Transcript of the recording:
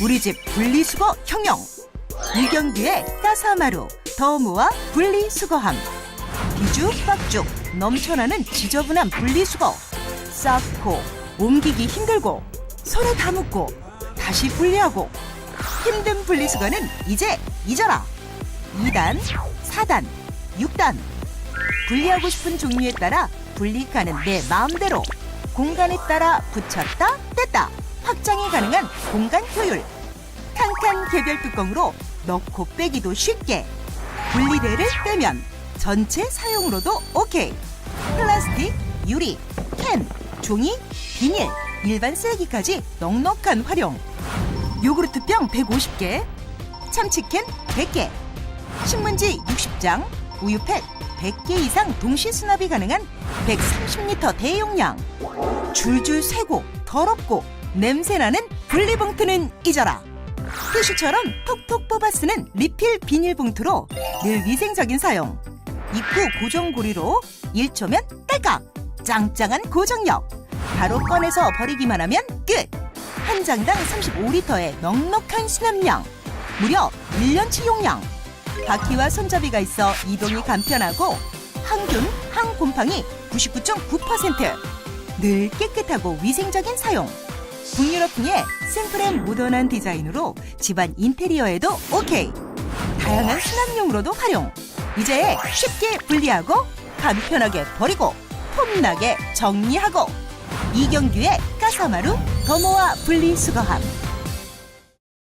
우리 집 분리수거 혁명 이경규의 따사마루 더모아 분리수거함 뒤죽박죽 넘쳐나는 지저분한 분리수거 쌓고 옮기기 힘들고 손에 다 묻고 다시 분리하고 힘든 분리수거는 이제 잊어라. 2단, 4단, 6단. 분리하고 싶은 종류에 따라 분리가는 내 마음대로 공간에 따라 붙였다 뗐다 확장이 가능한 공간 효율. 칸칸 개별 뚜껑으로 넣고 빼기도 쉽게. 분리대를 떼면 전체 사용으로도 오케이. 플라스틱, 유리, 캔, 종이, 비닐, 일반 쓰레기까지 넉넉한 활용. 요구르트 병 150개 참치캔 100개 신문지 60장, 우유팩 100개 이상 동시 수납이 가능한 130리터 대용량. 줄줄 새고 더럽고 냄새나는 분리봉투는 잊어라. 티슈처럼 톡톡 뽑아 쓰는 리필 비닐봉투로 늘 위생적인 사용. 입구 고정고리로 1초면 딸깍. 짱짱한 고정력. 바로 꺼내서 버리기만 하면 끝. 한 장당 35리터의 넉넉한 수납량. 무려 1년치 용량. 바퀴와 손잡이가 있어 이동이 간편하고 항균, 항곰팡이 99.9%. 늘 깨끗하고 위생적인 사용. 북유럽풍의 심플한 모던한 디자인으로 집안 인테리어에도 오케이. 다양한 수납용으로도 활용. 이제 쉽게 분리하고 간편하게 버리고 폼나게 정리하고 이경규의 까사마루 더모아 분리수거함.